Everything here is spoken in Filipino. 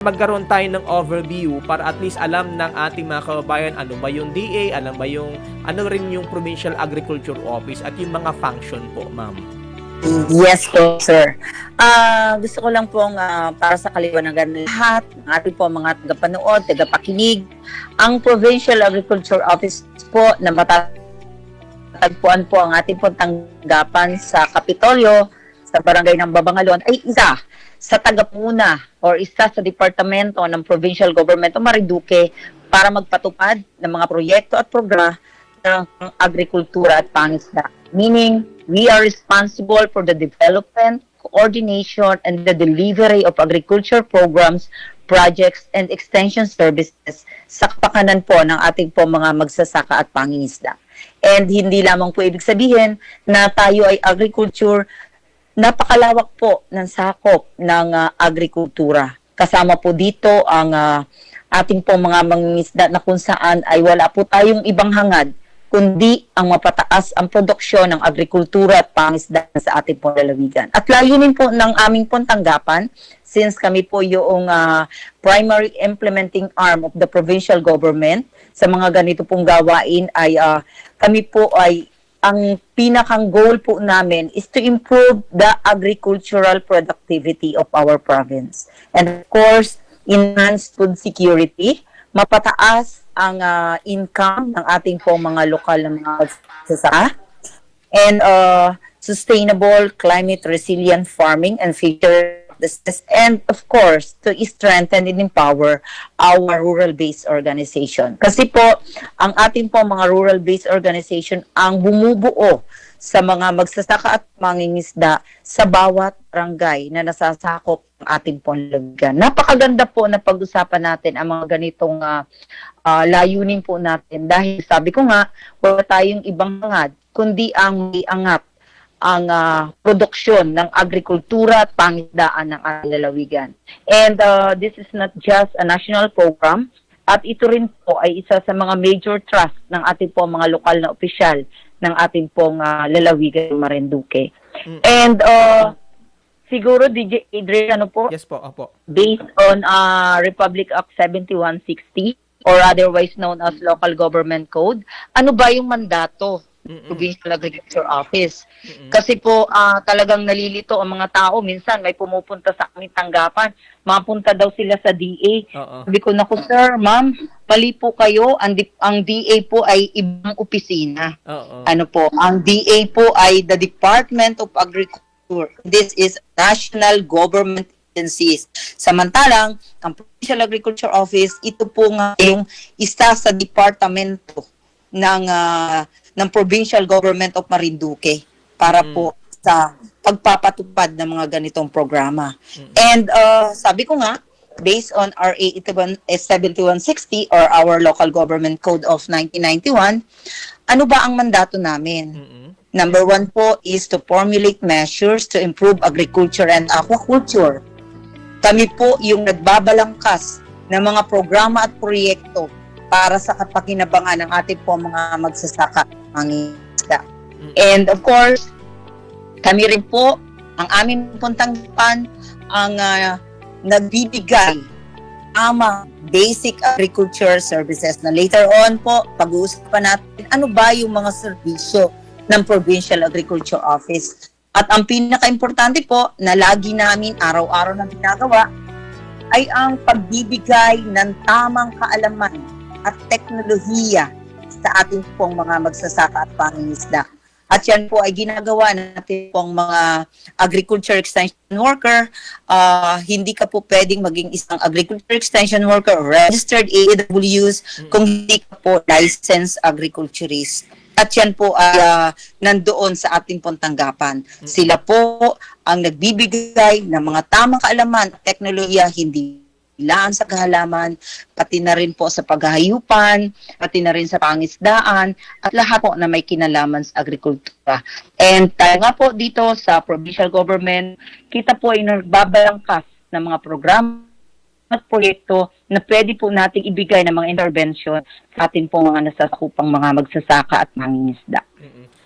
magkaroon tayo ng overview para at least alam ng ating mga kababayan ano ba yung DA, alam ba yung ano rin yung Provincial Agriculture Office at yung mga function po, ma'am. Yes po, sir. Ah, gusto ko lang pong ah, para sa kaliwanagan lahat, ng ating po mga tagapanood, tagapakinig, ang Provincial Agriculture Office po na matatagpuan po ang ating pong tanggapan sa Kapitolyo, sa barangay ng Babangalon, ay isa sa tagapuna or isa sa departamento ng Provincial Government o Marinduque para magpatupad ng mga proyekto at programa ng agrikultura at pangisda. Meaning, we are responsible for the development, coordination, and the delivery of agriculture programs, projects, and extension services sa kapakanan po ng ating po mga magsasaka at pangingisda. And hindi lamang po ibig sabihin na tayo ay agriculture, napakalawak po ng sakop ng ah, agrikultura. Kasama po dito ang ah, ating po mga mangingisda na kung saan ay wala po tayong ibang hangad kundi ang mapataas ang produksyon ng agrikultura at pangisda sa ating pong lalawigan. At layunin po ng aming pong tanggapan, since kami po yung ah, primary implementing arm of the provincial government, sa mga ganito pong gawain ay ah, kami po ay ang pinakang goal po namin is to improve the agricultural productivity of our province. And of course, enhance food security, mapataas ang ah, income ng ating pong mga lokal na mga magsasaka, and uh, sustainable climate resilient farming and practices, and of course, to strengthen and empower our rural-based organization. Kasi po, ang ating po mga rural-based organization ang bumubuo sa mga magsasaka at mangingisda sa bawat barangay na nasasakop ng ating pong lagyan. Napakaganda po na pag-usapan natin ang mga ganitong ah, ah, layunin po natin dahil sabi ko nga, wala tayong ibang hangad kundi ang may angat ang ah, produksyon ng agrikultura at pangisdaan ng ating lalawigan. And uh, this is not just a national program, at ito rin po ay isa sa mga major trust ng ating po mga lokal na opisyal ng ating pong ah, lalawigan Marinduque. Mm. And uh, siguro DJ Adrian, ano po, Yes po, opo. based on uh, Republic Act 7160 or otherwise known as Local Government Code, ano ba yung mandato Mm-mm. Provincial Agriculture Office? Mm-mm. Kasi po ah, talagang nalilito ang mga tao. Minsan may pumupunta sa aming tanggapan, mapunta daw sila sa DA. Oo. Sabi ko, naku sir, ma'am, mali po kayo. Ang, ang DA po ay ibang opisina. Oo. Ano po, ang DA po ay the Department of Agriculture. This is National Government Agencies. Samantalang, ang Provincial Agriculture Office, ito po nga yung isa sa departamento ng ah, ng Provincial Government of Marinduque para Mm. po sa pagpapatupad ng mga ganitong programa. Mm. And uh, sabi ko nga, based on RA 81 eh, 7160 or our Local Government Code of 1991, ano ba ang mandato namin? Mm-mm. Number one po is to formulate measures to improve agriculture and aquaculture. Kami po yung nagbabalangkas ng mga programa at proyekto para sa kapakinabangan ng ating po mga magsasaka at mangingisda. Mm. And of course, kami rin po, ang aming pong tanggapan, ang ah, nagbibigay ama basic agriculture services na later on po, pag-uusapan natin ano ba yung mga serbisyo ng Provincial Agriculture Office. At ang pinaka-importante po na lagi namin araw-araw na ginagawa ay ang pagbibigay ng tamang kaalaman at teknolohiya sa ating pong mga magsasaka at pangingisda. At yan po ay ginagawa natin pong mga agriculture extension worker. Ah, hindi ka po pwedeng maging isang agriculture extension worker or registered AWS kung hindi ka po licensed agriculturist. At yan po ay ah, nandoon sa ating pong tanggapan. Sila po ang nagbibigay ng mga tamang kaalaman at teknolohiya, hindi lang sa kahalaman, pati na rin po sa paghahayupan, pati na rin sa pangisdaan, at lahat po na may kinalaman sa agrikultura. And tayo nga po dito sa provincial government, kita po ay nagbabalangkas ng mga programa at proyekto na pwede po nating ibigay ng mga intervention sa ating po mga nasasakupang mga magsasaka at mangingisda. Mm-mm.